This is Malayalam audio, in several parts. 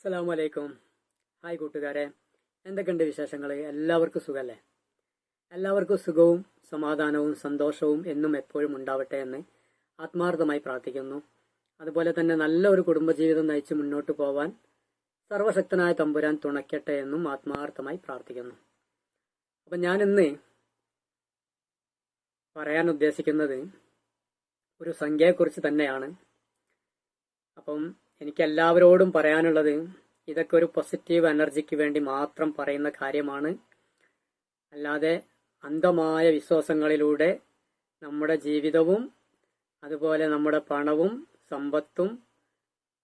അസ്സലാമു അലൈക്കും ഹായ് കൂട്ടുകാരെ. എന്തൊക്കെയുണ്ട് വിശേഷങ്ങൾ എല്ലാവർക്കും സുഖമല്ലേ എല്ലാവർക്കും സുഖവും സമാധാനവും സന്തോഷവും എന്നും എപ്പോഴും ഉണ്ടാവട്ടെ എന്ന് ആത്മാർത്ഥമായി പ്രാർത്ഥിക്കുന്നു. അതുപോലെ തന്നെ നല്ല ഒരു കുടുംബജീവിതം നയിച്ച് മുന്നോട്ട് പോവാൻ സർവശക്തനായ തമ്പുരാൻ തുണയ്ക്കട്ടെ എന്നും ആത്മാർത്ഥമായി പ്രാർത്ഥിക്കുന്നു. അപ്പം ഞാനിന്ന് പറയാൻ ഉദ്ദേശിക്കുന്നത് ഒരു സംഖ്യയെക്കുറിച്ച് തന്നെയാണ്. അപ്പം എനിക്ക് എല്ലാവരോടും പറയാനുള്ളത് ഇതൊക്കെ ഒരു പോസിറ്റീവ് എനർജിക്ക് വേണ്ടി മാത്രം പറയുന്ന കാര്യമാണ്. അല്ലാതെ അന്ധമായ വിശ്വാസങ്ങളിലൂടെ നമ്മുടെ ജീവിതവും അതുപോലെ നമ്മുടെ പണവും സമ്പത്തും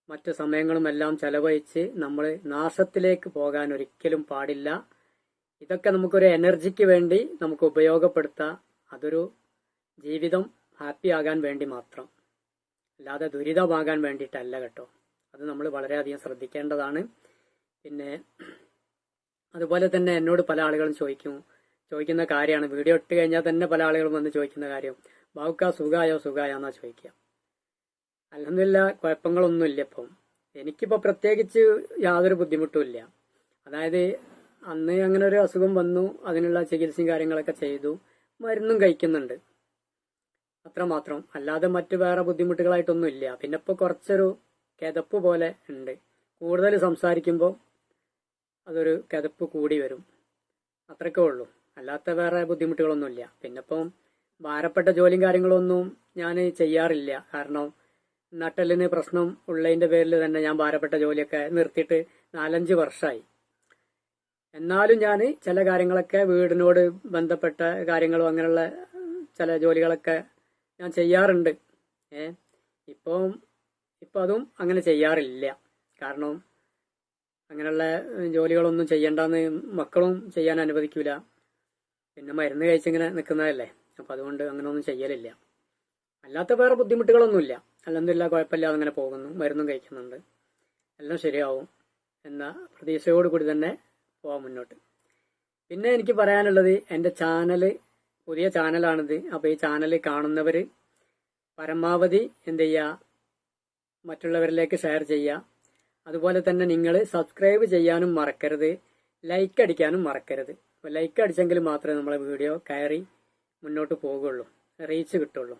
മറ്റു സമയങ്ങളുമെല്ലാം ചെലവഴിച്ച് നമ്മൾ നാശത്തിലേക്ക് പോകാൻ ഒരിക്കലും പാടില്ല. ഇതൊക്കെ നമുക്കൊരു എനർജിക്ക് വേണ്ടി നമുക്ക് ഉപയോഗപ്പെടുത്താം. അതൊരു ജീവിതം ഹാപ്പി ആകാൻ വേണ്ടി മാത്രം. അല്ലാതെ ദുരിതമാകാൻ വേണ്ടിയിട്ടല്ല കേട്ടോ. അത് നമ്മൾ വളരെയധികം ശ്രദ്ധിക്കേണ്ടതാണ്. പിന്നെ അതുപോലെ തന്നെ എന്നോട് പല ആളുകളും ചോദിക്കും ചോദിക്കുന്ന കാര്യമാണ്. വീഡിയോ ഇട്ട് കഴിഞ്ഞാൽ തന്നെ പല ആളുകളും വന്ന് ചോദിക്കുന്ന കാര്യം ബാവുക്ക സുഖായോ സുഖായോ എന്നാ ചോദിക്കുക അല്ലെന്നില്ല കുഴപ്പങ്ങളൊന്നുമില്ല ഇപ്പം. എനിക്കിപ്പോൾ പ്രത്യേകിച്ച് യാതൊരു ബുദ്ധിമുട്ടും ഇല്ല. അതായത് അന്ന് അങ്ങനെ ഒരു അസുഖം വന്നു അതിനുള്ള ചികിത്സയും കാര്യങ്ങളൊക്കെ ചെയ്തു മരുന്നും കഴിക്കുന്നുണ്ട്. അത്രമാത്രം. അല്ലാതെ മറ്റു വേറെ ബുദ്ധിമുട്ടുകളായിട്ടൊന്നും ഇല്ല. പിന്നെ ഇപ്പോൾ കുറച്ചൊരു കിതപ്പ് പോലെ ഉണ്ട്. കൂടുതൽ സംസാരിക്കുമ്പോൾ അതൊരു കിതപ്പ് കൂടി വരും. അത്രയ്ക്കേ ഉള്ളൂ. അല്ലാത്ത വേറെ ബുദ്ധിമുട്ടുകളൊന്നുമില്ല. പിന്നെ ഇപ്പം ഭാരപ്പെട്ട ജോലിയും കാര്യങ്ങളൊന്നും ഞാൻ ചെയ്യാറില്ല. കാരണം നട്ടലിന് പ്രശ്നം ഉള്ളതിന്റെ പേരിൽ തന്നെ ഞാൻ ഭാരപ്പെട്ട ജോലിയൊക്കെ നിർത്തിയിട്ട് നാലഞ്ച് വർഷമായി എന്നാലും ഞാൻ ചില കാര്യങ്ങളൊക്കെ വീടിനോട് ബന്ധപ്പെട്ട കാര്യങ്ങളും അങ്ങനെയുള്ള ചില ജോലികളൊക്കെ ഞാൻ ചെയ്യാറുണ്ട്. ഏ? ഇപ്പം ഇപ്പം അതും അങ്ങനെ ചെയ്യാറില്ല. കാരണം അങ്ങനെയുള്ള ജോലികളൊന്നും ചെയ്യണ്ടെന്ന് മക്കളും ചെയ്യാൻ അനുവദിക്കൂല. പിന്നെ മരുന്ന് കഴിച്ചിങ്ങനെ നിൽക്കുന്നതല്ലേ അപ്പം അതുകൊണ്ട് അങ്ങനെ ഒന്നും ചെയ്യലില്ല. അല്ലാത്ത വേറെ ബുദ്ധിമുട്ടുകളൊന്നുമില്ല. അല്ലെന്നില്ല കുഴപ്പമില്ലാതെ അങ്ങനെ പോകുന്നു. മരുന്നും കഴിക്കുന്നുണ്ട്. എല്ലാം ശരിയാവും. എന്ന പ്രതീക്ഷയോട് കൂടി തന്നെ പോവാം മുന്നോട്ട്. പിന്നെ എനിക്ക് പറയാനുള്ളത് എന്റെ ചാനൽ പുതിയ ചാനലാണിത്. അപ്പോൾ ഈ ചാനൽ കാണുന്നവർ പരമാവധി എന്ത് ചെയ്യുക മറ്റുള്ളവരിലേക്ക് ഷെയർ ചെയ്യുക അതുപോലെ തന്നെ നിങ്ങൾ സബ്സ്ക്രൈബ് ചെയ്യാനും മറക്കരുത്. ലൈക്ക് അടിക്കാനും മറക്കരുത്. അപ്പോൾ ലൈക്ക് അടിച്ചെങ്കിൽ മാത്രമേ നമ്മളെ വീഡിയോ കയറി മുന്നോട്ട് പോകുള്ളൂ. റീച്ച് കിട്ടുള്ളൂ.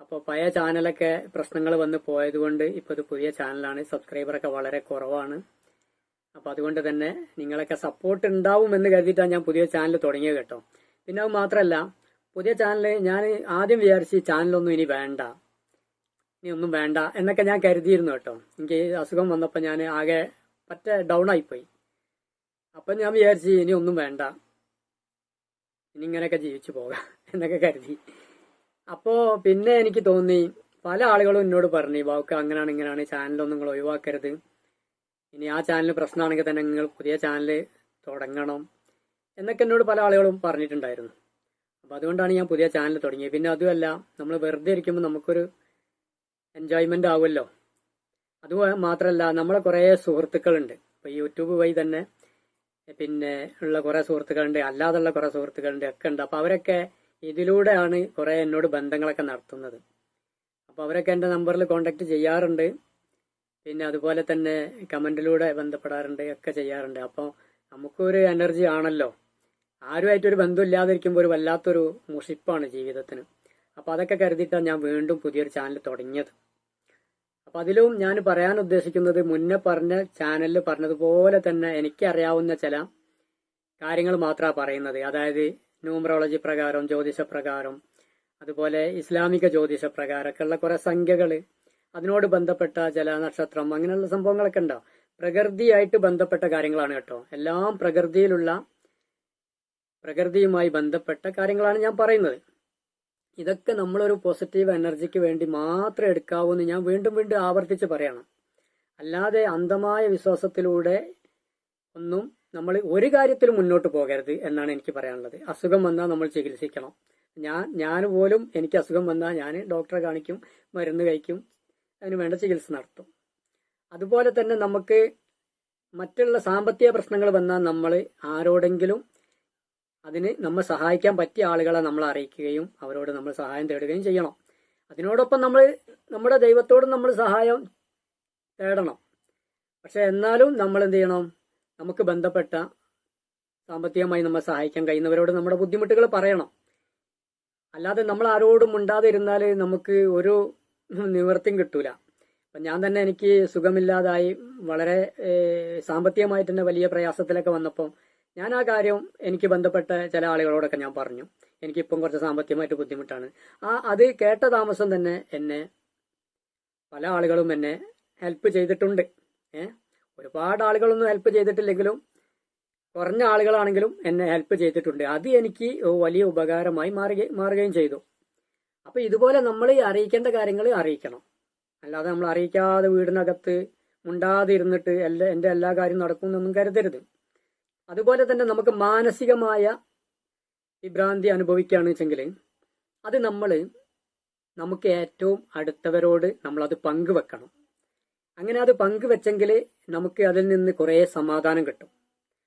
അപ്പോൾ പഴയ ചാനലൊക്കെ പ്രശ്നങ്ങൾ വന്ന് പോയതുകൊണ്ട് ഇപ്പോൾ ഇത് പുതിയ ചാനലാണ് സബ്സ്ക്രൈബറൊക്കെ വളരെ കുറവാണ്. അപ്പോൾ അതുകൊണ്ട് തന്നെ നിങ്ങളൊക്കെ സപ്പോർട്ട് ഉണ്ടാവും എന്ന് കരുതിയിട്ടാണ് ഞാൻ പുതിയ ചാനൽ തുടങ്ങിയത് കേട്ടോ. പിന്നെ അത് മാത്രമല്ല പുതിയ ചാനൽ ഞാൻ ആദ്യം വിചാരിച്ച് ചാനലൊന്നും ഇനി വേണ്ട. ഇനി ഒന്നും വേണ്ട എന്നൊക്കെ ഞാൻ കരുതിയിരുന്നു കേട്ടോ. എനിക്ക് അസുഖം വന്നപ്പോൾ ഞാൻ ആകെ പറ്റ ഡൗൺ ആയിപ്പോയി. അപ്പം ഞാൻ വിചാരിച്ചു ഇനി ഒന്നും വേണ്ട. ഇനി ഇങ്ങനെയൊക്കെ ജീവിച്ചു പോകാം എന്നൊക്കെ കരുതി. അപ്പോൾ പിന്നെ എനിക്ക് തോന്നി പല ആളുകളും എന്നോട് പറഞ്ഞു വാക്ക് അങ്ങനെയാണ് ഇങ്ങനെയാണ് ചാനലൊന്നും നിങ്ങൾ ഒഴിവാക്കരുത്. ഇനി ആ ചാനൽ പ്രശ്നമാണെങ്കിൽ തന്നെ നിങ്ങൾ പുതിയ ചാനൽ തുടങ്ങണം. എന്നൊക്കെ എന്നോട് പല ആളുകളും പറഞ്ഞിട്ടുണ്ടായിരുന്നു. അപ്പം അതുകൊണ്ടാണ് ഞാൻ പുതിയ ചാനൽ തുടങ്ങിയത്. പിന്നെ അതുമല്ല നമ്മൾ വെറുതെ ഇരിക്കുമ്പോൾ നമുക്കൊരു എൻജോയ്മെന്റ് ആവുമല്ലോ. അത് മാത്രമല്ല നമ്മളെ കുറേ സുഹൃത്തുക്കളുണ്ട്. ഇപ്പോൾ യൂട്യൂബ് വഴി തന്നെ പിന്നെ ഉള്ള കുറേ സുഹൃത്തുക്കളുണ്ട് അല്ലാതുള്ള കുറേ സുഹൃത്തുക്കളുണ്ട് ഒക്കെ ഉണ്ട്. അപ്പോൾ അവരൊക്കെ ഇതിലൂടെയാണ് കുറേ എന്നോട് ബന്ധങ്ങളൊക്കെ നടത്തുന്നത്. അപ്പോൾ അവരൊക്കെ എന്റെ നമ്പറിൽ കോണ്ടാക്ട് ചെയ്യാറുണ്ട്. പിന്നെ അതുപോലെ തന്നെ കമന്റിലൂടെ ബന്ധപ്പെടാറുണ്ട് ഒക്കെ ചെയ്യാറുണ്ട്. അപ്പോൾ നമുക്കൊരു എനർജി ആണല്ലോ. ആരുമായിട്ടൊരു ബന്ധമില്ലാതിരിക്കുമ്പോൾ ഒരു വല്ലാത്തൊരു മുഷിപ്പാണ് ജീവിതത്തിന്. അപ്പോൾ അതൊക്കെ കരുതിയിട്ടാണ് ഞാൻ വീണ്ടും പുതിയൊരു ചാനൽ തുടങ്ങിയത്. അപ്പോൾ അതിലും ഞാൻ പറയാൻ ഉദ്ദേശിക്കുന്നത് മുന്നേ പറഞ്ഞ ചാനലിൽ പറഞ്ഞതുപോലെ തന്നെ എനിക്കറിയാവുന്ന ചില കാര്യങ്ങൾ മാത്രമാണ് പറയുന്നത്. അതായത് ന്യൂമറോളജി പ്രകാരം ജ്യോതിഷ പ്രകാരം അതുപോലെ ഇസ്ലാമിക ജ്യോതിഷ പ്രകാരമൊക്കെ ഉള്ള കുറെ സംഖ്യകൾ അതിനോട് ബന്ധപ്പെട്ട ചില നക്ഷത്രം അങ്ങനെയുള്ള സംഭവങ്ങളൊക്കെ ഉണ്ടാവും. പ്രകൃതിയായിട്ട് ബന്ധപ്പെട്ട കാര്യങ്ങളാണ് കേട്ടോ. എല്ലാം പ്രകൃതിയിലുള്ള പ്രകൃതിയുമായി ബന്ധപ്പെട്ട കാര്യങ്ങളാണ് ഞാൻ പറയുന്നത്. ഇതൊക്കെ നമ്മളൊരു പോസിറ്റീവ് എനർജിക്ക് വേണ്ടി മാത്രം എടുക്കാവൂ എന്ന് ഞാൻ വീണ്ടും വീണ്ടും ആവർത്തിച്ച് പറയണം. അല്ലാതെ അന്ധമായ വിശ്വാസത്തിലൂടെ ഒന്നും നമ്മൾ ഒരു കാര്യത്തിലും മുന്നോട്ട് പോകരുത് എന്നാണ് എനിക്ക് പറയാനുള്ളത്. അസുഖം വന്നാൽ നമ്മൾ ചികിത്സിക്കണം. ഞാൻ ഞാൻ പോലും എനിക്ക് അസുഖം വന്നാൽ ഞാൻ ഡോക്ടറെ കാണിക്കും മരുന്ന് കഴിക്കും അതിന് വേണ്ട ചികിത്സ നടത്തും. അതുപോലെ തന്നെ നമുക്ക് മറ്റുള്ള സാമ്പത്തിക പ്രശ്നങ്ങൾ വന്നാൽ നമ്മൾ ആരോടെങ്കിലും അതിന് നമ്മൾ സഹായിക്കാൻ പറ്റിയ ആളുകളെ നമ്മൾ അറിയിക്കുകയും അവരോട് നമ്മൾ സഹായം തേടുകയും ചെയ്യണം. അതിനോടൊപ്പം നമ്മൾ നമ്മുടെ ദൈവത്തോട് നമ്മൾ സഹായം തേടണം. പക്ഷെ എന്നാലും നമ്മൾ എന്ത് ചെയ്യണം? നമുക്ക് ബന്ധപ്പെട്ട സാമ്പത്തികമായി നമ്മൾ സഹായിക്കാൻ കഴിയുന്നവരോട് നമ്മുടെ ബുദ്ധിമുട്ടുകൾ പറയണം. അല്ലാതെ നമ്മൾ ആരോടും മിണ്ടാതിരുന്നാൽ നമുക്ക് ഒരു നിവൃത്തിയും കിട്ടൂല. അപ്പം ഞാൻ തന്നെ എനിക്ക് സുഖമില്ലാതായി വളരെ സാമ്പത്തികമായിട്ട് തന്നെ വലിയ പ്രയാസത്തിലൊക്കെ വന്നപ്പോൾ ഞാൻ ആ കാര്യം എനിക്ക് ബന്ധപ്പെട്ട ചില ആളുകളോടൊക്കെ ഞാൻ പറഞ്ഞു. എനിക്കിപ്പം കുറച്ച് സാമ്പത്തികമായിട്ട് ബുദ്ധിമുട്ടാണ്. ആ അത് കേട്ട താമസം തന്നെ എന്നെ പല ആളുകളും എന്നെ ഹെൽപ്പ് ചെയ്തിട്ടുണ്ട്. ഏ? ഒരുപാട് ആളുകളൊന്നും ഹെൽപ്പ് ചെയ്തിട്ടില്ലെങ്കിലും കുറഞ്ഞ ആളുകളാണെങ്കിലും എന്നെ ഹെൽപ്പ് ചെയ്തിട്ടുണ്ട്. അത് എനിക്ക് വലിയ ഉപകാരമായി മാറുകയും മാറുകയും ചെയ്തു. അപ്പൊ ഇതുപോലെ നമ്മൾ അറിയിക്കേണ്ട കാര്യങ്ങൾ അറിയിക്കണം. അല്ലാതെ നമ്മൾ അറിയിക്കാതെ വീടിനകത്ത് മുണ്ടാതെ എല്ലാ എന്റെ എല്ലാ കാര്യവും നടക്കുമെന്നൊന്നും കരുതരുത്. അതുപോലെ തന്നെ നമുക്ക് മാനസികമായ വിഭ്രാന്തി അനുഭവിക്കുകയാണെന്ന് വെച്ചെങ്കിൽ അത് നമ്മൾ നമുക്ക് ഏറ്റവും അടുത്തവരോട് നമ്മൾ അത് പങ്കുവെക്കണം. അങ്ങനെ അത് പങ്കുവെച്ചെങ്കിൽ നമുക്ക് അതിൽ നിന്ന് കുറേ സമാധാനം കിട്ടും.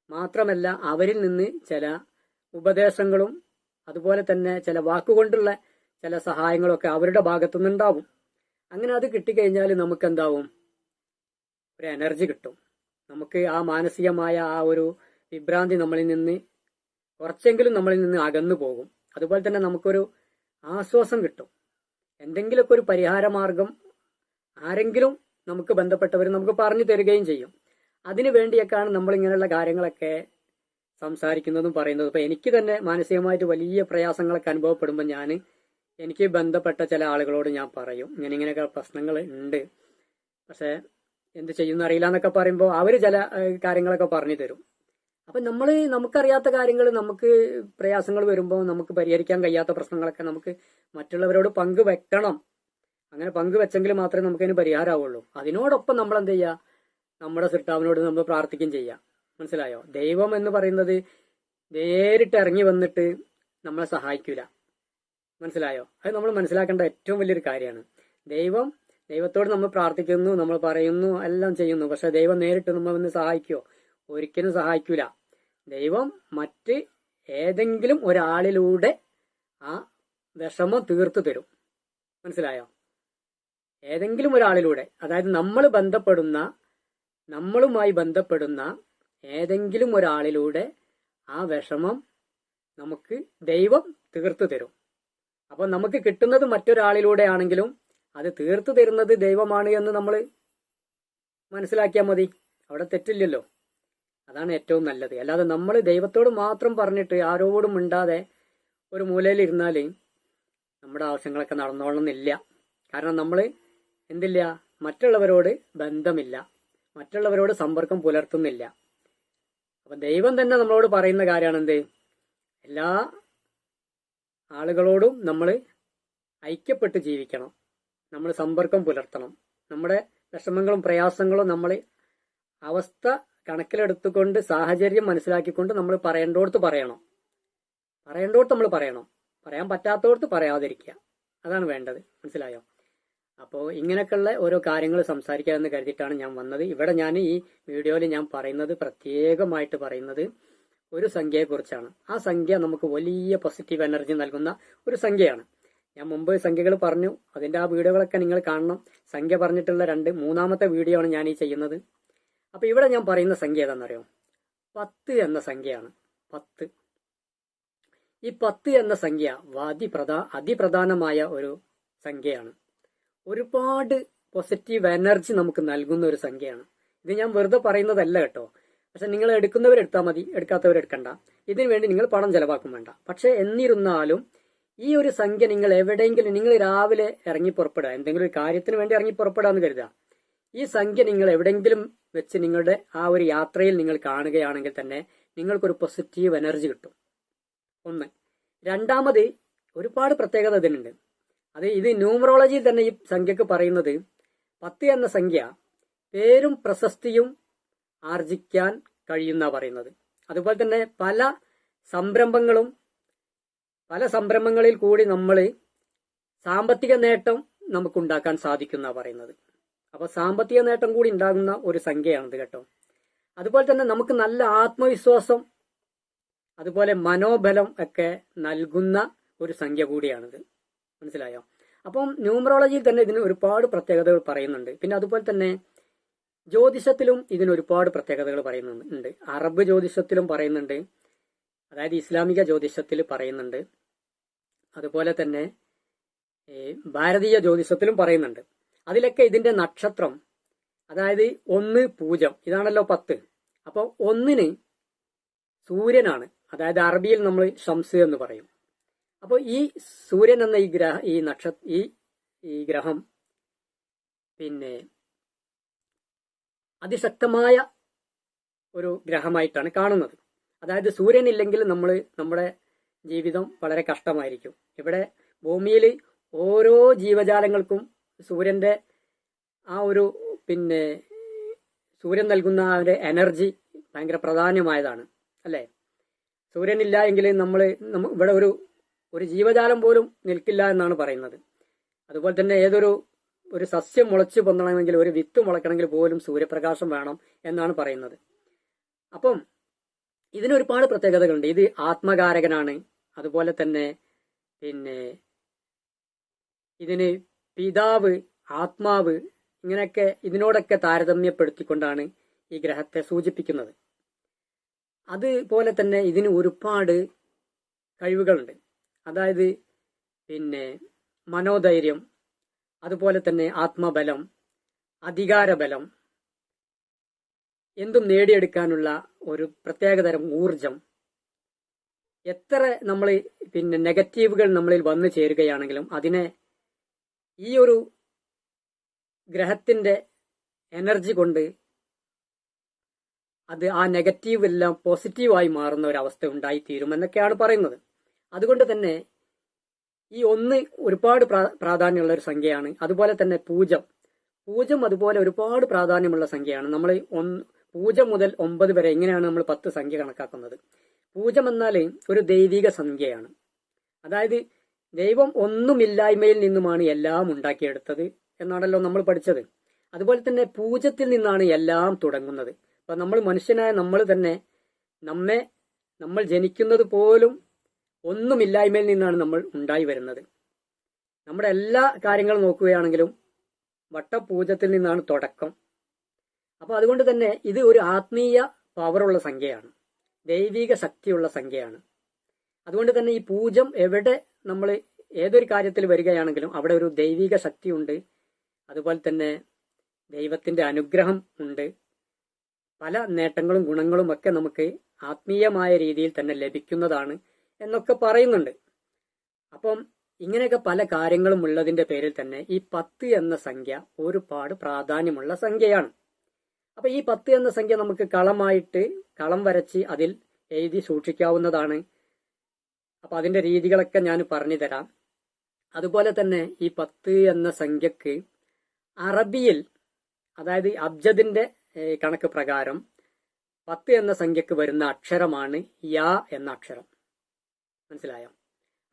മാത്രമല്ല അവരിൽ നിന്ന് ചില ഉപദേശങ്ങളും അതുപോലെ തന്നെ ചില വാക്കുകൊണ്ടുള്ള ചില സഹായങ്ങളൊക്കെ അവരുടെ ഭാഗത്തു നിന്നുണ്ടാവും അങ്ങനെ അത് കിട്ടിക്കഴിഞ്ഞാൽ നമുക്ക് എന്താവും ഒരു എനർജി കിട്ടും. നമുക്ക് ആ മാനസികമായ ആ ഒരു വിഭ്രാന്തി നമ്മളിൽ നിന്ന് കുറച്ചെങ്കിലും നമ്മളിൽ നിന്ന് അകന്നു പോകും. അതുപോലെ തന്നെ നമുക്കൊരു ആശ്വാസം കിട്ടും. എന്തെങ്കിലുമൊക്കെ ഒരു പരിഹാര മാർഗം ആരെങ്കിലും നമുക്ക് ബന്ധപ്പെട്ടവർ നമുക്ക് പറഞ്ഞു തരികയും ചെയ്യും. അതിനു വേണ്ടിയൊക്കെയാണ് നമ്മൾ ഇങ്ങനെയുള്ള കാര്യങ്ങളൊക്കെ സംസാരിക്കുന്നതും പറയുന്നതും. ഇപ്പൊ എനിക്ക് തന്നെ മാനസികമായിട്ട് വലിയ പ്രയാസങ്ങളൊക്കെ അനുഭവപ്പെടുമ്പോൾ ഞാൻ എനിക്ക് ബന്ധപ്പെട്ട ചില ആളുകളോട് ഞാൻ പറയും. ഇങ്ങനെ ഇങ്ങനെയൊക്കെ പ്രശ്നങ്ങൾ ഉണ്ട്. പക്ഷെ എന്ത് ചെയ്യുന്ന അറിയില്ല എന്നൊക്കെ പറയുമ്പോൾ അവർ ചില കാര്യങ്ങളൊക്കെ പറഞ്ഞു തരും. അപ്പൊ നമ്മൾ നമുക്കറിയാത്ത കാര്യങ്ങൾ നമുക്ക് പ്രയാസങ്ങൾ വരുമ്പോൾ നമുക്ക് പരിഹരിക്കാൻ കഴിയാത്ത പ്രശ്നങ്ങളൊക്കെ നമുക്ക് മറ്റുള്ളവരോട് പങ്കുവെക്കണം അങ്ങനെ പങ്കുവെച്ചെങ്കിൽ മാത്രമേ നമുക്കതിന് പരിഹാരമാവുള്ളൂ അതിനോടൊപ്പം നമ്മൾ എന്ത് ചെയ്യുക നമ്മുടെ സിട്ടാവിനോട് നമ്മൾ പ്രാർത്ഥിക്കുകയും ചെയ്യാം. മനസ്സിലായോ? ദൈവം എന്ന് പറയുന്നത് നേരിട്ട് ഇറങ്ങി വന്നിട്ട് നമ്മളെ സഹായിക്കൂല. മനസ്സിലായോ? അത് നമ്മൾ മനസ്സിലാക്കേണ്ട ഏറ്റവും വലിയൊരു കാര്യമാണ്. ദൈവം ദൈവത്തോട് നമ്മൾ പ്രാർത്ഥിക്കുന്നു നമ്മൾ പറയുന്നു എല്ലാം ചെയ്യുന്നു. പക്ഷെ ദൈവം നേരിട്ട് നമ്മൾ വന്ന് സഹായിക്കുമോ ഒരിക്കലും സഹായിക്കൂല. ദൈവം മറ്റ് ഏതെങ്കിലും ഒരാളിലൂടെ ആ വിഷമം തീർത്തു തരും. മനസ്സിലായോ? ഏതെങ്കിലും ഒരാളിലൂടെ അതായത് നമ്മൾ ബന്ധപ്പെടുന്ന നമ്മളുമായി ബന്ധപ്പെടുന്ന ഏതെങ്കിലും ഒരാളിലൂടെ ആ വിഷമം നമുക്ക് ദൈവം തീർത്തു തരും. അപ്പോൾ നമുക്ക് കിട്ടുന്നത് മറ്റൊരാളിലൂടെ ആണെങ്കിലും അത് തീർത്തു തരുന്നത് ദൈവമാണ് എന്ന് നമ്മൾ മനസ്സിലാക്കിയാൽ മതി. അവിടെ തെറ്റില്ലല്ലോ. അതാണ് ഏറ്റവും നല്ലത്. അല്ലാതെ നമ്മൾ ദൈവത്തോട് മാത്രം പറഞ്ഞിട്ട് ആരോടും മിണ്ടാതെ ഒരു മൂലയിൽ ഇരുന്നാൽ നമ്മുടെ ആവശ്യങ്ങളൊക്കെ നടന്നോളണമെന്നില്ല. കാരണം നമ്മൾ എന്തില്ല? മറ്റുള്ളവരോട് ബന്ധമില്ല. മറ്റുള്ളവരോട് സമ്പർക്കം പുലർത്തുന്നില്ല. അപ്പൊ ദൈവം തന്നെ നമ്മളോട് പറയുന്ന കാര്യമാണ് എന്ത്? എല്ലാ ആളുകളോടും നമ്മൾ ഐക്യപ്പെട്ട് ജീവിക്കണം. നമ്മൾ സമ്പർക്കം പുലർത്തണം. നമ്മുടെ വിഷമങ്ങളും പ്രയാസങ്ങളും നമ്മൾ അവസ്ഥ കണക്കിലെടുത്തുകൊണ്ട് സാഹചര്യം മനസ്സിലാക്കിക്കൊണ്ട് നമ്മൾ പറയേണ്ടോടത്ത് പറയണം. പറയേണ്ടോടത്ത് നമ്മൾ പറയണം. പറയാൻ പറ്റാത്തോടത്ത് പറയാതിരിക്കുക. അതാണ് വേണ്ടത്. മനസ്സിലായോ? അപ്പോൾ ഇങ്ങനെയൊക്കെയുള്ള ഓരോ കാര്യങ്ങൾ സംസാരിക്കാമെന്ന് കരുതിയിട്ടാണ് ഞാൻ വന്നത്. ഇവിടെ ഞാൻ ഈ വീഡിയോയിൽ ഞാൻ പറയുന്നത് പ്രത്യേകമായിട്ട് പറയുന്നത് ഒരു സംഖ്യയെക്കുറിച്ചാണ്. ആ സംഖ്യ നമുക്ക് വലിയ പോസിറ്റീവ് എനർജി നൽകുന്ന ഒരു സംഖ്യയാണ്. ഞാൻ മുമ്പ് സംഖ്യകൾ പറഞ്ഞു. അതിന്റെ ആ വീഡിയോകളൊക്കെ നിങ്ങൾ കാണണം. സംഖ്യ പറഞ്ഞിട്ടുള്ള രണ്ട് മൂന്നാമത്തെ വീഡിയോ ആണ് ഞാൻ ഈ ചെയ്യുന്നത്. അപ്പൊ ഇവിടെ ഞാൻ പറയുന്ന സംഖ്യ ഏതാണെന്നറിയോ? പത്ത് എന്ന സംഖ്യയാണ്. പത്ത്. ഈ പത്ത് എന്ന സംഖ്യ അതിപ്രധാ അതിപ്രധാനമായ ഒരു സംഖ്യയാണ്. ഒരുപാട് പോസിറ്റീവ് എനർജി നമുക്ക് നൽകുന്ന ഒരു സംഖ്യയാണ്. ഇത് ഞാൻ വെറുതെ പറയുന്നതല്ല കേട്ടോ. പക്ഷെ നിങ്ങൾ എടുക്കുന്നവരെടുത്താൽ മതി എടുക്കാത്തവരെടുക്കണ്ട ഇതിനു വേണ്ടി നിങ്ങൾ പണം ചെലവാക്കും വേണ്ട. പക്ഷെ എന്നിരുന്നാലും ഈ ഒരു സംഖ്യ നിങ്ങൾ എവിടെയെങ്കിലും നിങ്ങൾ രാവിലെ ഇറങ്ങി പുറപ്പെടുക. എന്തെങ്കിലും ഒരു കാര്യത്തിന് വേണ്ടി ഇറങ്ങി പുറപ്പെടാന്ന് കരുതുക. ഈ സംഖ്യ നിങ്ങൾ എവിടെയെങ്കിലും വെച്ച് നിങ്ങളുടെ ആ ഒരു യാത്രയിൽ നിങ്ങൾ കാണുകയാണെങ്കിൽ തന്നെ നിങ്ങൾക്കൊരു പോസിറ്റീവ് എനർജി കിട്ടും. ഒന്ന്. രണ്ടാമത് ഒരുപാട് പ്രത്യേകത ഇതിനുണ്ട്. അത് ഇത് ന്യൂമറോളജിയിൽ തന്നെ ഈ സംഖ്യക്ക് പറയുന്നത് പത്ത് എന്ന സംഖ്യ പേരും പ്രശസ്തിയും ആർജിക്കാൻ കഴിയുന്ന പറയുന്നത്. അതുപോലെ തന്നെ പല സംരംഭങ്ങളും പല സംരംഭങ്ങളിൽ കൂടി നമ്മൾ സാമ്പത്തിക നേട്ടം നമുക്ക് ഉണ്ടാക്കാൻ സാധിക്കുന്ന പറയുന്നത്. അപ്പൊ സാമ്പത്തിക നേട്ടം കൂടി ഉണ്ടാകുന്ന ഒരു സംഖ്യയാണിത് കേട്ടോ. അതുപോലെ തന്നെ നമുക്ക് നല്ല ആത്മവിശ്വാസം അതുപോലെ മനോബലം ഒക്കെ നൽകുന്ന ഒരു സംഖ്യ കൂടിയാണിത്. മനസ്സിലായോ? അപ്പം ന്യൂമറോളജിയിൽ തന്നെ ഇതിന് ഒരുപാട് പ്രത്യേകതകൾ പറയുന്നുണ്ട്. പിന്നെ അതുപോലെ തന്നെ ജ്യോതിഷത്തിലും ഇതിന് ഒരുപാട് പ്രത്യേകതകൾ പറയുന്നുണ്ട്. അറബ് ജ്യോതിഷത്തിലും പറയുന്നുണ്ട്. അതായത് ഇസ്ലാമിക ജ്യോതിഷത്തിൽ പറയുന്നുണ്ട്. അതുപോലെ തന്നെ ഭാരതീയ ജ്യോതിഷത്തിലും പറയുന്നുണ്ട്. അതിലൊക്കെ ഇതിന്റെ നക്ഷത്രം അതായത് ഒന്ന് പൂജ്യം ഇതാണല്ലോ പത്ത്. അപ്പോൾ ഒന്നിന് സൂര്യനാണ് അതായത് അറബിയിൽ നമ്മൾ ഷംസ് എന്ന് പറയും. അപ്പോൾ ഈ സൂര്യൻ എന്ന ഈ ഗ്രഹ ഈ നക്ഷ ഈ ഈ ഗ്രഹം പിന്നെ അതിശക്തമായ ഒരു ഗ്രഹമായിട്ടാണ് കാണുന്നത്. അതായത് സൂര്യൻ ഇല്ലെങ്കിൽ നമ്മൾ നമ്മുടെ ജീവിതം വളരെ കഷ്ടമായിരിക്കും. ഇവിടെ ഭൂമിയിൽ ഓരോ ജീവജാലങ്ങൾക്കും സൂര്യന്റെ ആ ഒരു പിന്നെ സൂര്യൻ നൽകുന്ന ആ ഒരു എനർജി ഭയങ്കര പ്രധാനമായതാണ് അല്ലേ? സൂര്യനില്ല എങ്കിൽ നമ്മൾ ഇവിടെ ഒരു ഒരു ജീവജാലം പോലും നിൽക്കില്ല എന്നാണ് പറയുന്നത്. അതുപോലെ തന്നെ ഏതൊരു ഒരു സസ്യം മുളച്ചു പൊന്നണമെങ്കിൽ ഒരു വിത്ത് മുളയ്ക്കണമെങ്കിൽ പോലും സൂര്യപ്രകാശം വേണം എന്നാണ് പറയുന്നത്. അപ്പം ഇതിനൊരുപാട് പ്രത്യേകതകളുണ്ട്. ഇത് ആത്മകാരകനാണ്. അതുപോലെ തന്നെ പിന്നെ ഇതിന് പിതാവ് ആത്മാവ് ഇങ്ങനെയൊക്കെ ഇതിനോടൊക്കെ താരതമ്യപ്പെടുത്തിക്കൊണ്ടാണ് ഈ ഗ്രഹത്തെ സൂചിപ്പിക്കുന്നത്. അതുപോലെ തന്നെ ഇതിന് ഒരുപാട് കഴിവുകളുണ്ട്. അതായത് പിന്നെ മനോധൈര്യം അതുപോലെ തന്നെ ആത്മബലം അധികാരബലം എന്തും നേടിയെടുക്കാനുള്ള ഒരു പ്രത്യേകതരം ഊർജം എത്ര നമ്മൾ പിന്നെ നെഗറ്റീവുകൾ നമ്മളിൽ വന്നു ചേരുകയാണെങ്കിലും അതിനെ ഈ ഒരു ഗ്രഹത്തിന്റെ എനർജി കൊണ്ട് അത് ആ നെഗറ്റീവ് എല്ലാം പോസിറ്റീവായി മാറുന്ന ഒരു അവസ്ഥ ഉണ്ടായിത്തീരും എന്നൊക്കെയാണ് പറയുന്നത്. അതുകൊണ്ട് തന്നെ ഈ ഒന്ന് ഒരുപാട് പ്രാധാന്യമുള്ള ഒരു സംഖ്യയാണ്. അതുപോലെ തന്നെ പൂജം പൂജം അതുപോലെ ഒരുപാട് പ്രാധാന്യമുള്ള സംഖ്യയാണ്. നമ്മൾ ഒന്ന് പൂജം മുതൽ ഒമ്പത് വരെ എങ്ങനെയാണ് നമ്മൾ പത്ത് സംഖ്യ കണക്കാക്കുന്നത്? പൂജം എന്നാൽ ഒരു ദൈവിക സംഖ്യയാണ്. അതായത് ദൈവം ഒന്നുമില്ലായ്മയിൽ നിന്നുമാണ് എല്ലാം ഉണ്ടാക്കിയെടുത്തത് എന്നാണല്ലോ നമ്മൾ പഠിച്ചത്. അതുപോലെ തന്നെ പൂജത്തിൽ നിന്നാണ് എല്ലാം തുടങ്ങുന്നത്. അപ്പൊ നമ്മൾ മനുഷ്യനായ നമ്മൾ തന്നെ നമ്മെ നമ്മൾ ജനിക്കുന്നത് പോലും ഒന്നുമില്ലായ്മയിൽ നിന്നാണ് നമ്മൾ ഉണ്ടായി വരുന്നത്. നമ്മുടെ എല്ലാ കാര്യങ്ങളും നോക്കുകയാണെങ്കിലും വട്ടപൂജത്തിൽ നിന്നാണ് തുടക്കം. അപ്പോൾ അതുകൊണ്ട് തന്നെ ഇത് ഒരു ആത്മീയ പവറുള്ള സംഖ്യയാണ്. ദൈവിക ശക്തിയുള്ള സംഖ്യയാണ്. അതുകൊണ്ട് തന്നെ ഈ പൂജം എവിടെ നമ്മൾ ഏതൊരു കാര്യത്തിൽ വരികയാണെങ്കിലും അവിടെ ഒരു ദൈവിക ശക്തിയുണ്ട്. അതുപോലെ തന്നെ ദൈവത്തിന്റെ അനുഗ്രഹം ഉണ്ട്. പല നേട്ടങ്ങളും ഗുണങ്ങളും ഒക്കെ നമുക്ക് ആത്മീയമായ രീതിയിൽ തന്നെ ലഭിക്കുന്നതാണ് എന്നൊക്കെ പറയുന്നുണ്ട്. അപ്പം ഇങ്ങനെയൊക്കെ പല കാര്യങ്ങളും ഉള്ളതിന്റെ പേരിൽ തന്നെ ഈ പത്ത് എന്ന സംഖ്യ ഒരുപാട് പ്രാധാന്യമുള്ള സംഖ്യയാണ്. അപ്പൊ ഈ പത്ത് എന്ന സംഖ്യ നമുക്ക് കളമായിട്ട് കളം വരച്ച് അതിൽ എഴുതി സൂക്ഷിക്കാവുന്നതാണ്. അപ്പൊ അതിന്റെ രീതികളൊക്കെ ഞാൻ പറഞ്ഞു തരാം അതുപോലെ തന്നെ ഈ പത്ത് എന്ന സംഖ്യക്ക് അറബിയിൽ അതായത് അബ്ജദിന്റെ കണക്ക് പ്രകാരം പത്ത് എന്ന സംഖ്യക്ക് വരുന്ന അക്ഷരമാണ് യാ എന്ന അക്ഷരം. മനസ്സിലായോ?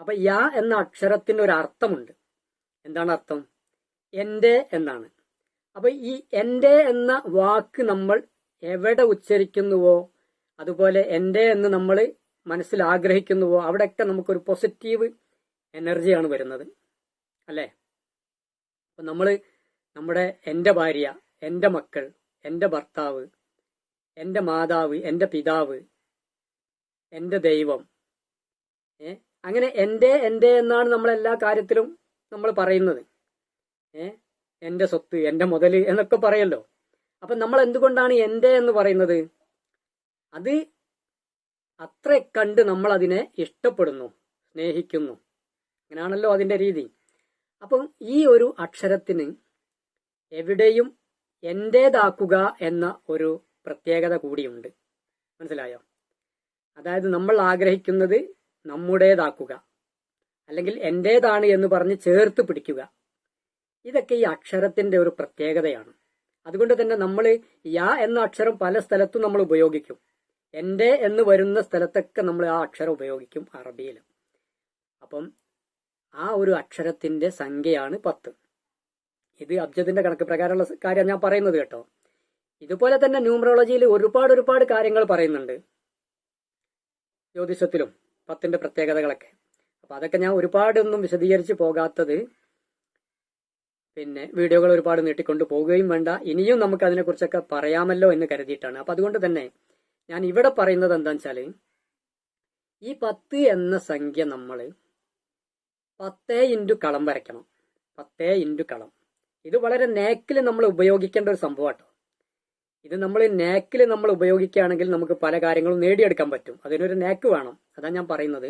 അപ്പൊ യാ എന്ന അക്ഷരത്തിന് ഒരു അർത്ഥമുണ്ട്. എന്താണ് അർത്ഥം? എന്റെ എന്നാണ്. അപ്പൊ ഈ എന്റെ എന്ന വാക്ക് നമ്മൾ എവിടെ ഉച്ചരിക്കുന്നുവോ അതുപോലെ എന്റെ എന്ന് നമ്മൾ മനസ്സിൽ ആഗ്രഹിക്കുന്നുവോ അവിടെയൊക്കെ നമുക്കൊരു പോസിറ്റീവ് എനർജിയാണ് വരുന്നത്. അല്ലേ? അപ്പൊ നമ്മൾ നമ്മുടെ എന്റെ ഭാര്യ എന്റെ മക്കൾ എന്റെ ഭർത്താവ് എന്റെ മാതാവ് എന്റെ പിതാവ് എന്റെ ദൈവം ഏ? അങ്ങനെ എന്റെ എന്റെ എന്നാണ് നമ്മൾ എല്ലാ കാര്യത്തിലും നമ്മൾ പറയുന്നത്. ഏ? എന്റെ സ്വത്ത് എന്റെ മുതൽ എന്നൊക്കെ പറയല്ലോ. അപ്പൊ നമ്മൾ എന്തുകൊണ്ടാണ് എന്റെ എന്ന് പറയുന്നത്? അത് അത്ര കണ്ട് നമ്മൾ അതിനെ ഇഷ്ടപ്പെടുന്നു സ്നേഹിക്കുന്നു. അങ്ങനെയാണല്ലോ അതിന്റെ രീതി. അപ്പം ഈ ഒരു അക്ഷരത്തിന് എവിടെയും എന്റേതാക്കുക എന്ന ഒരു പ്രത്യേകത കൂടിയുണ്ട്. മനസ്സിലായോ? അതായത് നമ്മൾ ആഗ്രഹിക്കുന്നത് നമ്മുടേതാക്കുക അല്ലെങ്കിൽ എന്റേതാണ് എന്ന് പറഞ്ഞ് ചേർത്ത് പിടിക്കുക. ഇതൊക്കെ ഈ അക്ഷരത്തിന്റെ ഒരു പ്രത്യേകതയാണ്. അതുകൊണ്ട് തന്നെ നമ്മൾ യാ എന്ന അക്ഷരം പല സ്ഥലത്തും നമ്മൾ ഉപയോഗിക്കും. എന്റെ എന്ന് വരുന്ന സ്ഥലത്തൊക്കെ നമ്മൾ ആ അക്ഷരം ഉപയോഗിക്കും അറബിയിൽ. അപ്പം ആ ഒരു അക്ഷരത്തിന്റെ സംഖ്യയാണ് പത്ത്. ഇത് അബ്ജദിന്റെ കണക്ക് പ്രകാരമുള്ള കാര്യം ഞാൻ പറയുന്നത് കേട്ടോ. ഇതുപോലെ തന്നെ ന്യൂമറോളജിയിൽ ഒരുപാട് ഒരുപാട് കാര്യങ്ങൾ പറയുന്നുണ്ട്. ജ്യോതിഷത്തിലും പത്തിന്റെ പ്രത്യേകതകളൊക്കെ. അപ്പൊ അതൊക്കെ ഞാൻ ഒരുപാടൊന്നും വിശദീകരിച്ച് പോകാത്തത് പിന്നെ വീഡിയോകൾ ഒരുപാട് നീട്ടിക്കൊണ്ട് പോവുകയും വേണ്ട. ഇനിയും നമുക്ക് അതിനെക്കുറിച്ചൊക്കെ പറയാമല്ലോ എന്ന് കരുതിയിട്ടാണ്. അപ്പൊ അതുകൊണ്ട് തന്നെ ഞാൻ ഇവിടെ പറയുന്നത് എന്താണെന്ന് വെച്ചാൽ ഈ പത്ത് എന്ന സംഖ്യ നമ്മൾ പത്തേ ഇന്റു കളം വരയ്ക്കണം. പത്തേ ഇന്റു കളം. ഇത് വളരെ നേക്കിൽ നമ്മൾ ഉപയോഗിക്കേണ്ട ഒരു സംഭവം കേട്ടോ ഇത് നമ്മൾ നേക്കിൽ നമ്മൾ ഉപയോഗിക്കുകയാണെങ്കിൽ നമുക്ക് പല കാര്യങ്ങളും നേടിയെടുക്കാൻ പറ്റും. അതിനൊരു നേക്ക് വേണം. അതാണ് ഞാൻ പറയുന്നത്.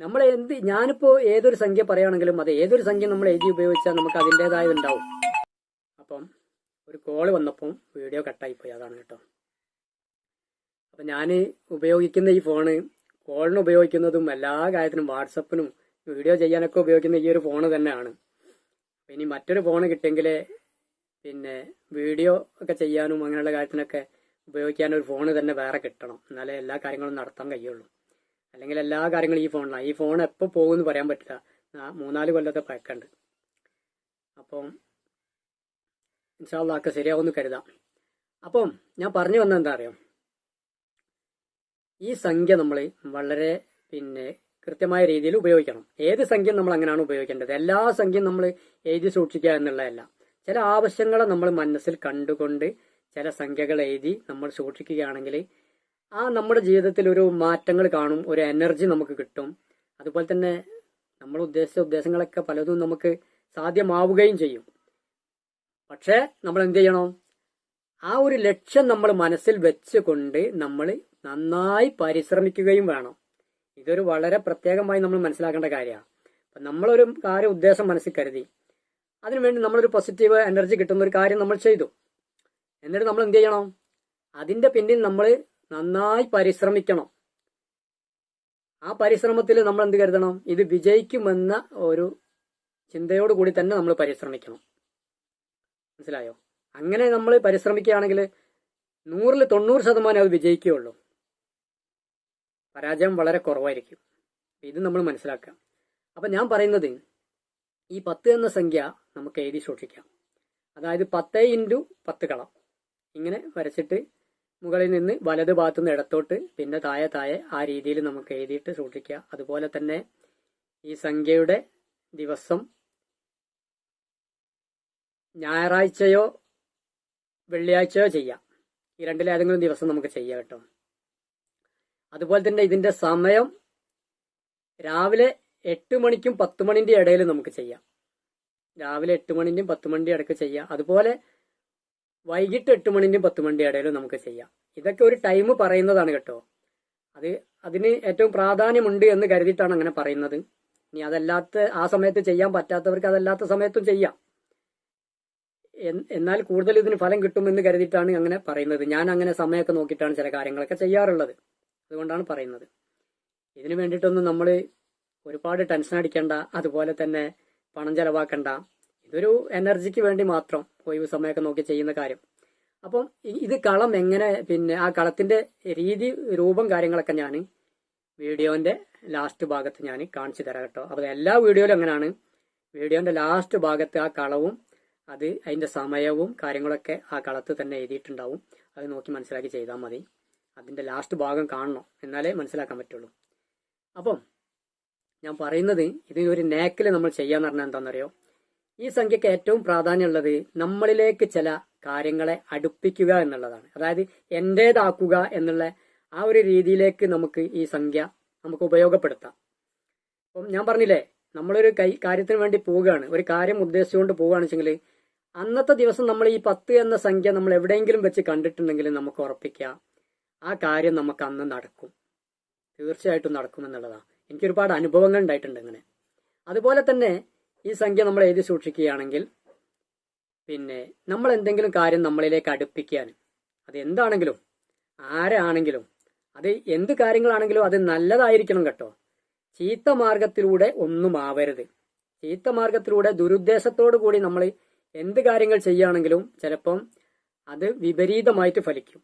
നമ്മൾ എന്ത് ഞാനിപ്പോ ഏതൊരു സംഖ്യ പറയുകയാണെങ്കിലും അത് ഏതൊരു സംഖ്യ നമ്മൾ എഴുതി ഉപയോഗിച്ചാൽ നമുക്ക് അതിന്റെതായത് ഉണ്ടാവും. അപ്പം ഒരു കോൾ വന്നപ്പോൾ വീഡിയോ കട്ടായിപ്പോയി അതാണ് കേട്ടോ. അപ്പം ഞാൻ ഉപയോഗിക്കുന്ന ഈ ഫോണ് കോളിന് ഉപയോഗിക്കുന്നതും എല്ലാ കാര്യത്തിനും വാട്സപ്പിനും വീഡിയോ ചെയ്യാനൊക്കെ ഉപയോഗിക്കുന്ന ഈ ഒരു ഫോണ് തന്നെയാണ്. ഇനി മറ്റൊരു ഫോൺ കിട്ടിയെങ്കിൽ പിന്നെ വീഡിയോ ഒക്കെ ചെയ്യാനും അങ്ങനെയുള്ള കാര്യത്തിനൊക്കെ ഉപയോഗിക്കാൻ ഒരു ഫോൺ തന്നെ വേറെ കിട്ടണം. എന്നാലേ എല്ലാ കാര്യങ്ങളും നടത്താൻ കഴിയുള്ളൂ. അല്ലെങ്കിൽ എല്ലാ കാര്യങ്ങളും ഈ ഫോണിലാണ് ഈ ഫോൺ എപ്പോൾ പോകുമെന്ന് പറയാൻ പറ്റില്ല. മൂന്നാൽ കൊല്ലത്തെ പഴക്കമുണ്ട്. അപ്പം ഇൻഷാള്ളാക്കെ ശരിയാവുമെന്ന് കരുതാം. അപ്പം ഞാൻ പറഞ്ഞു വന്നത് എന്താ അറിയോ? ഈ സംഖ്യ നമ്മൾ വളരെ പിന്നെ കൃത്യമായ രീതിയിൽ ഉപയോഗിക്കണം. ഏത് സംഖ്യ നമ്മൾ അങ്ങനെയാണ് ഉപയോഗിക്കേണ്ടത്. എല്ലാ സംഖ്യയും നമ്മൾ എഴുതി സൂക്ഷിക്കുക എന്നുള്ളതല്ല. ചില ആവശ്യങ്ങളെ നമ്മൾ മനസ്സിൽ കണ്ടുകൊണ്ട് ചില സംഖ്യകൾ എഴുതി നമ്മൾ സൂക്ഷിക്കുകയാണെങ്കിൽ ആ നമ്മുടെ ജീവിതത്തിൽ ഒരു മാറ്റങ്ങൾ കാണും ഒരു എനർജി നമുക്ക് കിട്ടും. അതുപോലെ തന്നെ നമ്മൾ ഉദ്ദേശിച്ച ഉദ്ദേശങ്ങളൊക്കെ പലതും നമുക്ക് സാധ്യമാവുകയും ചെയ്യും. പക്ഷേ നമ്മൾ എന്ത് ചെയ്യണം? ആ ഒരു ലക്ഷ്യം നമ്മൾ മനസ്സിൽ വെച്ചുകൊണ്ട് നമ്മൾ നന്നായി പരിശ്രമിക്കുകയും വേണം. ഇതൊരു വളരെ പ്രത്യേകമായി നമ്മൾ മനസ്സിലാക്കേണ്ട കാര്യമാണ്. അപ്പം നമ്മളൊരു കാര്യം ഉദ്ദേശം മനസ്സിൽ കരുതി. അതിനുവേണ്ടി നമ്മളൊരു പോസിറ്റീവ് എനർജി കിട്ടുന്ന ഒരു കാര്യം നമ്മൾ ചെയ്തു. എന്നിട്ട് നമ്മൾ എന്ത് ചെയ്യണം? അതിന്റെ പിന്നിൽ നമ്മൾ നന്നായി പരിശ്രമിക്കണം. ആ പരിശ്രമത്തിൽ നമ്മൾ എന്ത് കരുതണം? ഇത് വിജയിക്കുമെന്ന ഒരു ചിന്തയോട് കൂടി തന്നെ നമ്മൾ പരിശ്രമിക്കണം. മനസ്സിലായോ? അങ്ങനെ നമ്മൾ പരിശ്രമിക്കുകയാണെങ്കിൽ നൂറിൽ തൊണ്ണൂറ് ശതമാനം അത് വിജയിക്കുകയുള്ളൂ. പരാജയം വളരെ കുറവായിരിക്കും. ഇത് നമ്മൾ മനസ്സിലാക്കാം. അപ്പൊ ഞാൻ പറയുന്നത് ഈ പത്ത് എന്ന സംഖ്യ നമുക്ക് എഴുതി സൂക്ഷിക്കാം. അതായത് പത്ത് ഇന്റു പത്ത് കളം. ഇങ്ങനെ വരച്ചിട്ട് മുകളിൽ നിന്ന് വലത് ഭാഗത്തു നിന്ന് ഇടത്തോട്ട് പിന്നെ താഴെ താഴെ ആ രീതിയിൽ നമുക്ക് എഴുതിയിട്ട് സൂക്ഷിക്കുക. അതുപോലെ തന്നെ ഈ സംഖ്യയുടെ ദിവസം ഞായറാഴ്ചയോ വെള്ളിയാഴ്ചയോ ചെയ്യാം. ഈ രണ്ടിലേതെങ്കിലും ദിവസം നമുക്ക് ചെയ്യാം കേട്ടോ. അതുപോലെ തന്നെ ഇതിന്റെ സമയം രാവിലെ എട്ട് മണിക്കും പത്ത് മണിന്റെ ഇടയിൽ നമുക്ക് ചെയ്യാം. രാവിലെ എട്ട് മണിന്റെയും പത്ത് മണിന്റെ ഇടയ്ക്ക് ചെയ്യാം. അതുപോലെ വൈകിട്ട് എട്ട് മണിന്റെയും പത്ത് മണിന്റെ ഇടയിലും നമുക്ക് ചെയ്യാം. ഇതൊക്കെ ഒരു ടൈം പറയുന്നതാണ് കേട്ടോ. അത് അതിന് ഏറ്റവും പ്രാധാന്യമുണ്ട് എന്ന് കരുതിയിട്ടാണ് അങ്ങനെ പറയുന്നത്. ഇനി അതല്ലാത്ത ആ സമയത്ത് ചെയ്യാൻ പറ്റാത്തവർക്ക് അതല്ലാത്ത സമയത്തും ചെയ്യാം. എന്നാൽ കൂടുതൽ ഇതിന് ഫലം കിട്ടുമെന്ന് കരുതിയിട്ടാണ് അങ്ങനെ പറയുന്നത്. ഞാൻ അങ്ങനെ സമയമൊക്കെ നോക്കിയിട്ടാണ് ചില കാര്യങ്ങളൊക്കെ ചെയ്യാറുള്ളത്. അതുകൊണ്ടാണ് പറയുന്നത്. ഇതിനു വേണ്ടിയിട്ടൊന്നും നമ്മൾ ഒരുപാട് ടെൻഷൻ അടിക്കണ്ട അതുപോലെ തന്നെ പണം ചെലവാക്കണ്ട. ഇതൊരു എനർജിക്ക് വേണ്ടി മാത്രം ഒഴിവ് സമയമൊക്കെ നോക്കി ചെയ്യുന്ന കാര്യം. അപ്പം ഇത് കളം എങ്ങനെ പിന്നെ ആ കളത്തിന്റെ രീതി രൂപം കാര്യങ്ങളൊക്കെ ഞാൻ വീഡിയോന്റെ ലാസ്റ്റ് ഭാഗത്ത് ഞാൻ കാണിച്ചു തരാം കേട്ടോ. അപ്പോൾ എല്ലാ വീഡിയോയിലും അങ്ങനെയാണ് വീഡിയോന്റെ ലാസ്റ്റ് ഭാഗത്ത് ആ കളവും അത് അതിന്റെ സമയവും കാര്യങ്ങളൊക്കെ ആ കളത്ത് തന്നെ എഴുതിയിട്ടുണ്ടാവും. അത് നോക്കി മനസ്സിലാക്കി ചെയ്താൽ മതി. അതിന്റെ ലാസ്റ്റ് ഭാഗം കാണണം. എന്നാലേ മനസ്സിലാക്കാൻ പറ്റുള്ളൂ. അപ്പം ഞാൻ പറയുന്നത് ഇതിനൊരു നേക്കിൽ നമ്മൾ ചെയ്യാന്ന് പറഞ്ഞാൽ എന്താണെന്നറിയോ ഈ സംഖ്യക്ക് ഏറ്റവും പ്രാധാന്യമുള്ളത് നമ്മളിലേക്ക് ചില കാര്യങ്ങളെ അടുപ്പിക്കുക എന്നുള്ളതാണ്. അതായത് എന്റേതാക്കുക എന്നുള്ള ആ ഒരു രീതിയിലേക്ക് നമുക്ക് ഈ സംഖ്യ നമുക്ക് ഉപയോഗപ്പെടുത്താം. അപ്പം ഞാൻ പറഞ്ഞില്ലേ നമ്മളൊരു കൈ കാര്യത്തിന് വേണ്ടി പോവുകയാണ്. ഒരു കാര്യം ഉദ്ദേശിച്ചുകൊണ്ട് പോവുകയാണെന്ന് വെച്ചെങ്കിൽ അന്നത്തെ ദിവസം നമ്മൾ ഈ പത്ത് എന്ന സംഖ്യ നമ്മൾ എവിടെയെങ്കിലും വെച്ച് കണ്ടിട്ടുണ്ടെങ്കിൽ നമുക്ക് ഉറപ്പിക്കാം. ആ കാര്യം നമുക്ക് അന്ന് നടക്കും. തീർച്ചയായിട്ടും നടക്കുമെന്നുള്ളതാണ് എനിക്ക് ഒരുപാട് അനുഭവങ്ങൾ ഉണ്ടായിട്ടുണ്ട് അങ്ങനെ അതുപോലെ തന്നെ ഈ സംഖ്യ നമ്മൾ എഴുതി സൂക്ഷിക്കുകയാണെങ്കിൽ പിന്നെ നമ്മൾ എന്തെങ്കിലും കാര്യം നമ്മളിലേക്ക് അടുപ്പിക്കാൻ അത് എന്താണെങ്കിലും ആരാണെങ്കിലും അത് എന്ത് കാര്യങ്ങളാണെങ്കിലും അത് നല്ലതായിരിക്കണം കേട്ടോ. ചീത്ത മാർഗത്തിലൂടെ ഒന്നും ആവരുത്. ചീത്ത മാർഗത്തിലൂടെ ദുരുദ്ദേശത്തോടു കൂടി നമ്മൾ എന്ത് കാര്യങ്ങൾ ചെയ്യുകയാണെങ്കിലും ചിലപ്പം അത് വിപരീതമായിട്ട് ഫലിക്കും.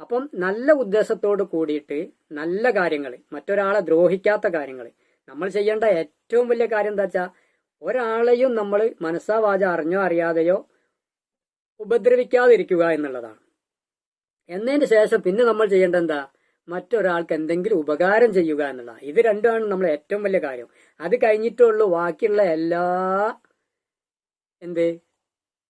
അപ്പം നല്ല ഉദ്ദേശത്തോട് കൂടിയിട്ട് നല്ല കാര്യങ്ങൾ മറ്റൊരാളെ ദ്രോഹിക്കാത്ത കാര്യങ്ങൾ നമ്മൾ ചെയ്യേണ്ട ഏറ്റവും വലിയ കാര്യം എന്താ വെച്ചാൽ ഒരാളെയും നമ്മൾ മനസ്സാ വാച അറിഞ്ഞോ അറിയാതെയോ ഉപദ്രവിക്കാതിരിക്കുക എന്നുള്ളതാണ്. എന്നതിന് ശേഷം പിന്നെ നമ്മൾ ചെയ്യേണ്ട എന്താ? മറ്റൊരാൾക്ക് എന്തെങ്കിലും ഉപകാരം ചെയ്യുക എന്നുള്ളതാണ്. ഇത് രണ്ടുമാണ് നമ്മൾ ഏറ്റവും വലിയ കാര്യം. അത് കഴിഞ്ഞിട്ടുള്ളൂ ബാക്കിയുള്ള എല്ലാ എന്ത്?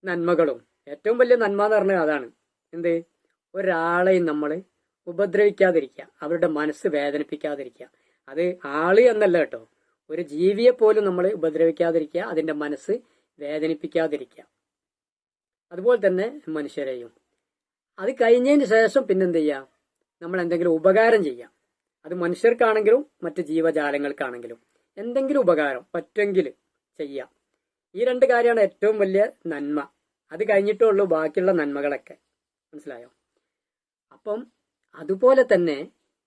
നന്മകളും. ഏറ്റവും വലിയ നന്മ എന്ന് പറഞ്ഞാൽ അതാണ്. എന്ത്? ഒരാളെയും നമ്മൾ ഉപദ്രവിക്കാതിരിക്കുക അവരുടെ മനസ്സ് വേദനിപ്പിക്കാതിരിക്കുക. അത് ആൾ എന്നല്ല കേട്ടോ. ഒരു ജീവിയെ പോലും നമ്മൾ ഉപദ്രവിക്കാതിരിക്കുക അതിന്റെ മനസ്സ് വേദനിപ്പിക്കാതിരിക്കുക. അതുപോലെ തന്നെ മനുഷ്യരെയും. അത് കഴിഞ്ഞതിന് ശേഷം പിന്നെന്ത് ചെയ്യാം? നമ്മൾ എന്തെങ്കിലും ഉപകാരം ചെയ്യാം. അത് മനുഷ്യർക്കാണെങ്കിലും മറ്റ് ജീവജാലങ്ങൾക്കാണെങ്കിലും. എന്തെങ്കിലും ഉപകാരം പറ്റുമെങ്കിൽ ചെയ്യാം. ഈ രണ്ട് കാര്യമാണ് ഏറ്റവും വലിയ നന്മ. അത് കഴിഞ്ഞിട്ടേ ഉള്ളൂ ബാക്കിയുള്ള നന്മകളൊക്കെ. മനസ്സിലായോ? അപ്പം അതുപോലെ തന്നെ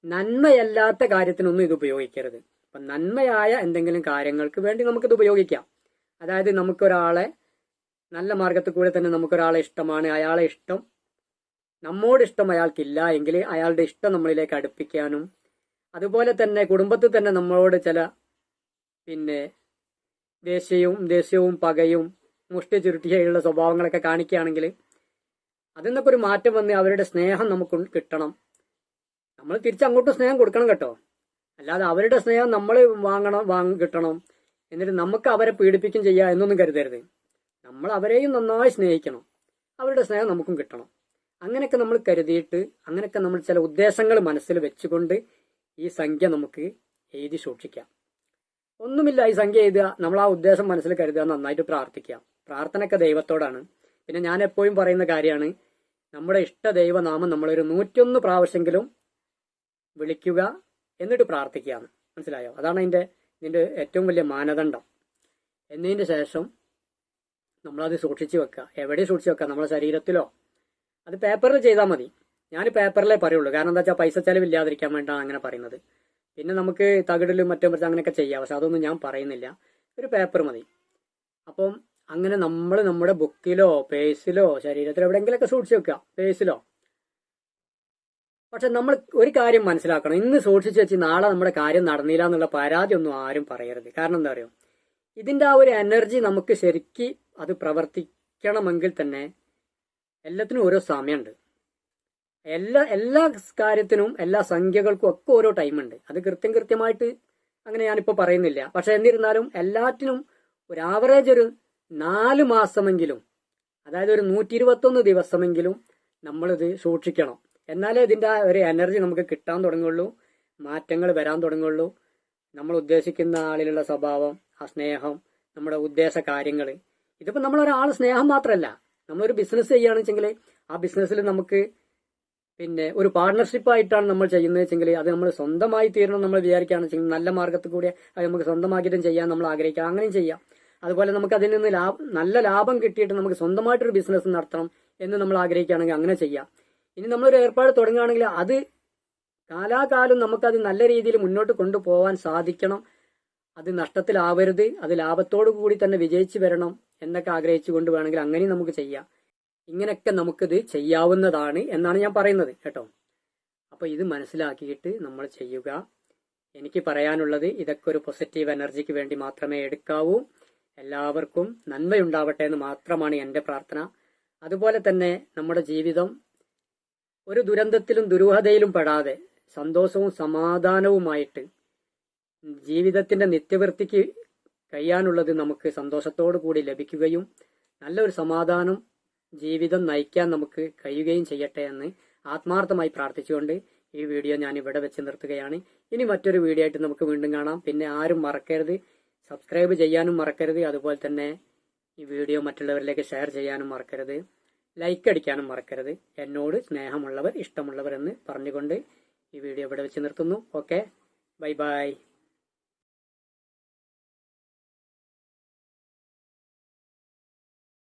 നന്മയല്ലാത്ത കാര്യത്തിനൊന്നും ഇത് ഉപയോഗിക്കരുത്. അപ്പം നന്മയായ എന്തെങ്കിലും കാര്യങ്ങൾക്ക് വേണ്ടി നമുക്കിത് ഉപയോഗിക്കാം. അതായത് നമുക്കൊരാളെ നല്ല മാർഗത്തിൽ കൂടെ തന്നെ നമുക്കൊരാളെ ഇഷ്ടമാണ് അയാളെ ഇഷ്ടം നമ്മോട് ഇഷ്ടം അയാൾക്കില്ല എങ്കിൽ അയാളുടെ ഇഷ്ടം നമ്മളിലേക്ക് അടുപ്പിക്കാനും അതുപോലെ തന്നെ കുടുംബത്തിൽ തന്നെ നമ്മളോട് ചില പിന്നെ ദേഷ്യവും ദേഷ്യവും പകയും മുഷ്ടി ചുരുട്ടിയുള്ള സ്വഭാവങ്ങളൊക്കെ കാണിക്കുകയാണെങ്കിൽ അതിൽ നിന്നൊക്കെ ഒരു മാറ്റം വന്ന് അവരുടെ സ്നേഹം നമുക്ക് കിട്ടണം. നമ്മൾ തിരിച്ചങ്ങോട്ടും സ്നേഹം കൊടുക്കണം കേട്ടോ. അല്ലാതെ അവരുടെ സ്നേഹം നമ്മൾ വാങ്ങണം വാങ്ങ കിട്ടണം. എന്നിട്ട് നമുക്ക് അവരെ പീഡിപ്പിക്കും ചെയ്യുക എന്നൊന്നും കരുതരുത്. നമ്മൾ അവരെയും നന്നായി സ്നേഹിക്കണം. അവരുടെ സ്നേഹം നമുക്കും കിട്ടണം. അങ്ങനെയൊക്കെ നമ്മൾ കരുതിയിട്ട് അങ്ങനെയൊക്കെ നമ്മൾ ചില ഉദ്ദേശങ്ങൾ മനസ്സിൽ വെച്ചുകൊണ്ട് ഈ സംഖ്യ നമുക്ക് എഴുതി സൂക്ഷിക്കാം. ഒന്നുമില്ല ഈ സംഖ്യ എഴുതുക. നമ്മൾ ആ ഉദ്ദേശം മനസ്സിൽ കരുതുക. നന്നായിട്ട് പ്രാർത്ഥിക്കുക. പ്രാർത്ഥനയൊക്കെ ദൈവത്തോടാണ്. പിന്നെ ഞാൻ എപ്പോഴും പറയുന്ന കാര്യമാണ് നമ്മുടെ ഇഷ്ട ദൈവനാമം നമ്മളൊരു നൂറ്റൊന്ന് പ്രാവശ്യമെങ്കിലും വിളിക്കുക എന്നിട്ട് പ്രാർത്ഥിക്കുകയാണ്. മനസ്സിലായോ? അതാണ് അതിന്റെ ഇതിന്റെ ഏറ്റവും വലിയ മാനദണ്ഡം. എന്നതിന് ശേഷം നമ്മളത് സൂക്ഷിച്ച് വെക്കുക. എവിടെ സൂക്ഷിച്ച് വെക്കുക? നമ്മുടെ ശരീരത്തിലോ? അത് പേപ്പറിൽ ചെയ്താൽ മതി. ഞാൻ പേപ്പറിലേ പറയുള്ളൂ. കാരണം എന്താ വെച്ചാൽ പൈസ ചെലവില്ലാതിരിക്കാൻ വേണ്ടിയാണ് അങ്ങനെ പറയുന്നത്. പിന്നെ നമുക്ക് തകിടിലും മറ്റും വെച്ച് അങ്ങനെയൊക്കെ ചെയ്യാം. പക്ഷെ അതൊന്നും ഞാൻ പറയുന്നില്ല. ഒരു പേപ്പർ മതി. അപ്പം അങ്ങനെ നമ്മൾ നമ്മുടെ ബുക്കിലോ പേസിലോ ശരീരത്തിലോ എവിടെയെങ്കിലൊക്കെ സൂക്ഷിച്ചു വെക്കുക. പേസിലോ പക്ഷെ നമ്മൾ ഒരു കാര്യം മനസ്സിലാക്കണം. ഇന്ന് സൂക്ഷിച്ചു വെച്ച് നാളെ നമ്മുടെ കാര്യം നടന്നില്ല എന്നുള്ള പരാതി ഒന്നും ആരും പറയരുത്. കാരണം എന്താ പറയുക ഇതിന്റെ ആ ഒരു എനർജി നമുക്ക് ശരിക്ക് അത് പ്രവർത്തിക്കണമെങ്കിൽ തന്നെ എല്ലാത്തിനും ഓരോ സമയമുണ്ട്. എല്ലാ എല്ലാ കാര്യത്തിനും എല്ലാ സംഖ്യകൾക്കും ഒക്കെ ഓരോ ടൈമുണ്ട്. അത് കൃത്യം കൃത്യമായിട്ട് അങ്ങനെ ഞാനിപ്പോൾ പറയുന്നില്ല. പക്ഷെ എന്നിരുന്നാലും എല്ലാറ്റിനും ഒരു ആവറേജ് ഒരു നാല് മാസമെങ്കിലും അതായത് ഒരു നൂറ്റി ഇരുപത്തൊന്ന് ദിവസമെങ്കിലും നമ്മളിത് സൂക്ഷിക്കണം. എന്നാലേ ഇതിന്റെ ആ ഒരു എനർജി നമുക്ക് കിട്ടാൻ തുടങ്ങുള്ളൂ മാറ്റങ്ങൾ വരാൻ തുടങ്ങുള്ളൂ. നമ്മൾ ഉദ്ദേശിക്കുന്ന ആളിലുള്ള സ്വഭാവം ആ സ്നേഹം നമ്മുടെ ഉദ്ദേശ കാര്യങ്ങൾ ഇതിപ്പോ നമ്മളൊരാൾ സ്നേഹം മാത്രമല്ല നമ്മളൊരു ബിസിനസ് ചെയ്യുകയാണെന്ന് വെച്ചെങ്കിൽ ആ ബിസിനസ്സിൽ നമുക്ക് പിന്നെ ഒരു പാർട്ണർഷിപ്പ് ആയിട്ടാണ് നമ്മൾ ചെയ്യുന്നത് വെച്ചെങ്കിൽ അത് നമ്മൾ സ്വന്തമായി തീരണം നമ്മൾ വിചാരിക്കുകയാണെന്ന് വെച്ചെങ്കിൽ നല്ല മാർഗത്തിൽ കൂടി അത് നമുക്ക് സ്വന്തമാക്കിയിട്ടും ചെയ്യാൻ നമ്മൾ ആഗ്രഹിക്കാം അങ്ങനെയും ചെയ്യാം. അതുപോലെ നമുക്ക് അതിൽ നിന്ന് ലാഭം നല്ല ലാഭം കിട്ടിയിട്ട് നമുക്ക് സ്വന്തമായിട്ടൊരു ബിസിനസ് നടത്തണം എന്ന് നമ്മൾ ആഗ്രഹിക്കുകയാണെങ്കിൽ അങ്ങനെ ചെയ്യാം. ഇനി നമ്മളൊരു ഏർപ്പാട് തുടങ്ങുകയാണെങ്കിൽ അത് കാലാകാലം നമുക്കത് നല്ല രീതിയിൽ മുന്നോട്ട് കൊണ്ടുപോകാൻ സാധിക്കണം. അത് നഷ്ടത്തിലാവരുത്. അത് ലാഭത്തോടു കൂടി തന്നെ വിജയിച്ചു വരണം എന്നൊക്കെ ആഗ്രഹിച്ചു കൊണ്ട് വേണമെങ്കിൽ അങ്ങനെയും നമുക്ക് ചെയ്യാം. ഇങ്ങനെയൊക്കെ നമുക്കിത് ചെയ്യാവുന്നതാണ് എന്നാണ് ഞാൻ പറയുന്നത് കേട്ടോ. അപ്പൊ ഇത് മനസ്സിലാക്കിയിട്ട് നമ്മൾ ചെയ്യുക. എനിക്ക് പറയാനുള്ളത് ഇതൊക്കെ ഒരു പോസിറ്റീവ് എനർജിക്ക് വേണ്ടി മാത്രമേ എടുക്കാവൂ. എല്ലാവർക്കും നന്മയുണ്ടാവട്ടെ എന്ന് മാത്രമാണ് എന്റെ പ്രാർത്ഥന. അതുപോലെ തന്നെ നമ്മുടെ ജീവിതം ഒരു ദുരന്തത്തിലും ദുരൂഹതയിലും പെടാതെ സന്തോഷവും സമാധാനവുമായിട്ട് ജീവിതത്തിന്റെ നിത്യവൃത്തിക്ക് കഴിയാനുള്ളത് നമുക്ക് സന്തോഷത്തോടു കൂടി ലഭിക്കുകയും നല്ലൊരു സമാധാനം ജീവിതം നയിക്കാൻ നമുക്ക് കഴിയുകയും ചെയ്യട്ടെ എന്ന് ആത്മാർത്ഥമായി പ്രാർത്ഥിച്ചുകൊണ്ട് ഈ വീഡിയോ ഞാൻ ഇവിടെ വെച്ച് നിർത്തുകയാണ്. ഇനി മറ്റൊരു വീഡിയോ ആയിട്ട് നമുക്ക് വീണ്ടും കാണാം. പിന്നെ ആരും മറക്കരുത്. സബ്സ്ക്രൈബ് ചെയ്യാനും മറക്കരുത്. അതുപോലെ തന്നെ ഈ വീഡിയോ മറ്റുള്ളവരിലേക്ക് ഷെയർ ചെയ്യാനും മറക്കരുത്. ലൈക്ക് അടിക്കാനും മറക്കരുത്. എന്നോട് സ്നേഹമുള്ളവർ ഇഷ്ടമുള്ളവർ എന്ന് പറഞ്ഞുകൊണ്ട് ഈ വീഡിയോ ഇവിടെ വെച്ച് നിർത്തുന്നു. Okay bye bye